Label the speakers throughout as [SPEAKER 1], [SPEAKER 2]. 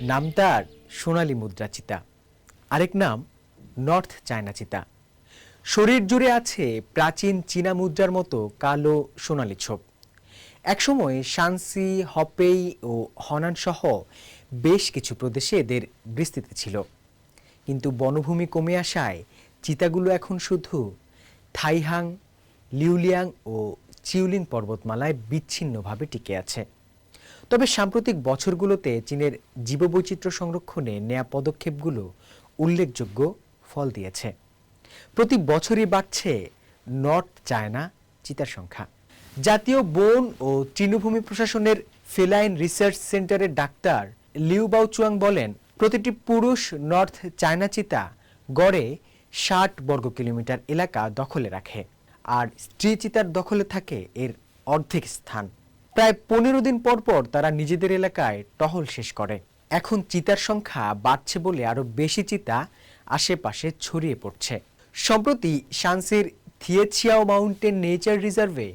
[SPEAKER 1] নাম তার সোনালী মুদ্রা চিতা। আরেক নাম নর্থ চায়না চিতা। শরীর জুড়ে আছে প্রাচীন চীনা মুদ্রার মতো কালো সোনালী ছোপ। একসময় শানসি হপেই ও হনান সহ বেশ কিছু প্রদেশে এদের বিস্তৃতি ছিল। কিন্তু বনভূমি কমে আসায় চিতাগুলো এখন শুধু থাইহাং, লিউলিয়াং ও চিউলিন পর্বতমালায় বিচ্ছিন্নভাবে টিকে আছে। তবে সাম্প্রতিক বছরগুলোতে চীনের জীববৈচিত্র্য সংরক্ষণে নেয়া পদক্ষেপগুলো উল্লেখযোগ্য ফল দিয়েছে। প্রতি বছরই বাড়ছে নর্থ চায়না চিতার সংখ্যা। জাতীয় বন ও তৃণভূমি প্রশাসনের ফেলাইন রিসার্চ সেন্টারের ডাক্তার লিউ বাউচুয়াং বলেন, প্রতিটি পুরুষ নর্থ চায়না চিতা গড়ে ষাট বর্গ কিলোমিটার এলাকা দখলে রাখে, আর স্ত্রী চিতার দখলে থাকে এর অর্ধেক স্থান। প্রায় পনেরো দিন পর পর তারা নিজেদের এলাকায় টহল শেষ করে। এখন চিতার সংখ্যা বাড়ছে বলে আরও বেশি চিতা আশেপাশে ছড়িয়ে পড়ছে। সম্প্রতি শানসির থিয়েছিয়াও মাউন্টেন নেচার রিজার্ভে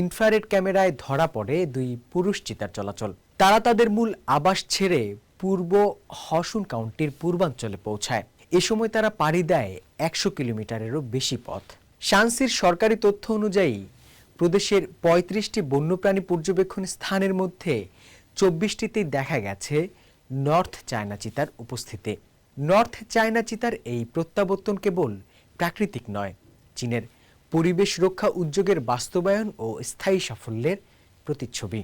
[SPEAKER 1] ইনফ্রারেড ক্যামেরায় ধরা পড়ে দুই পুরুষ চিতার চলাচল। তারা তাদের মূল আবাস ছেড়ে পূর্ব হসুন কাউন্টির পূর্বাঞ্চলে পৌঁছায়। এ সময় তারা পাড়ি দেয় একশো কিলোমিটারেরও বেশি পথ। শানসির সরকারি তথ্য অনুযায়ী প্রদেশের পঁয়ত্রিশটি বন্যপ্রাণী পর্যবেক্ষণ স্থানের মধ্যে চব্বিশটিতেই দেখা গেছে নর্থ চায়না চিতার উপস্থিতি। নর্থ চায়না চিতার এই প্রত্যাবর্তন কেবল প্রাকৃতিক নয়, চীনের পরিবেশ রক্ষা উদ্যোগের বাস্তবায়ন ও স্থায়ী সাফল্যের প্রতিচ্ছবি।